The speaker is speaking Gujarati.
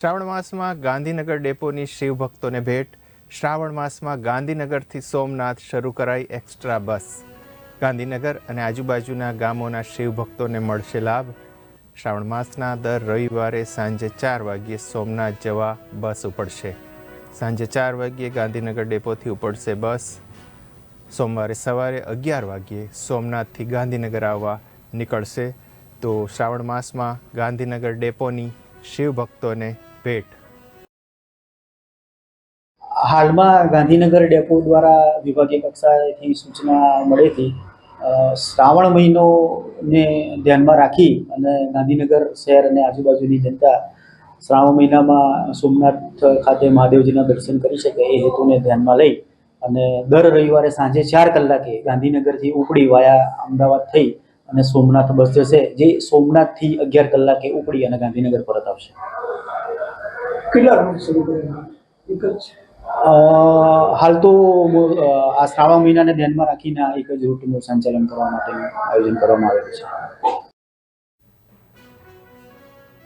શ્રાવણ માસમાં ગાંધીનગર ડેપોની શિવ ભક્તોને ભેટ. શ્રાવણ માસમાં ગાંધીનગરથી સોમનાથ શરૂ કરાઈ એક્સ્ટ્રા બસ. ગાંધીનગર અને આજુબાજુના ગામોના શિવ ભક્તોને મળશે લાભ. શ્રાવણ માસના દર રવિવારે સાંજે ચાર વાગ્યે સોમનાથ જવા બસ ઉપડશે. સાંજે ચાર વાગ્યે ગાંધીનગર ડેપોથી ઉપડશે બસ. સોમવારે સવારે અગિયાર વાગ્યે સોમનાથથી ગાંધીનગર આવવા નીકળશે. તો શ્રાવણ માસમાં ગાંધીનગર ડેપોની શિવ ભક્તોને ભેટ હાલમાં ગાંધીનગર ડેપો દ્વારા વિભાગીય કક્ષાએથી સૂચના મળેથી હતી. શ્રાવણ મહિનોને ધ્યાનમાં રાખી અને ગાંધીનગર શહેર અને આજુબાજુની જનતા શ્રાવણ મહિનામાં સોમનાથ ખાતે મહાદેવજીના દર્શન કરી શકે એ હેતુને ધ્યાનમાં લઈ અને દર રવિવારે સાંજે ચાર કલાકે ગાંધીનગરથી ઉપડી વાયા અમદાવાદ થઈ અને સોમનાથ બસ જશે, જે સોમનાથથી અગિયાર કલાકે ઉપડી અને ગાંધીનગર પરત આવશે. કેટલા રૂટ શરૂ એક જ હાલ તો આ શ્રાવણ મહિનાને ધ્યાનમાં રાખીને એક જ રૂટનું સંચાલન કરવા માટેનું આયોજન કરવામાં આવેલું છે.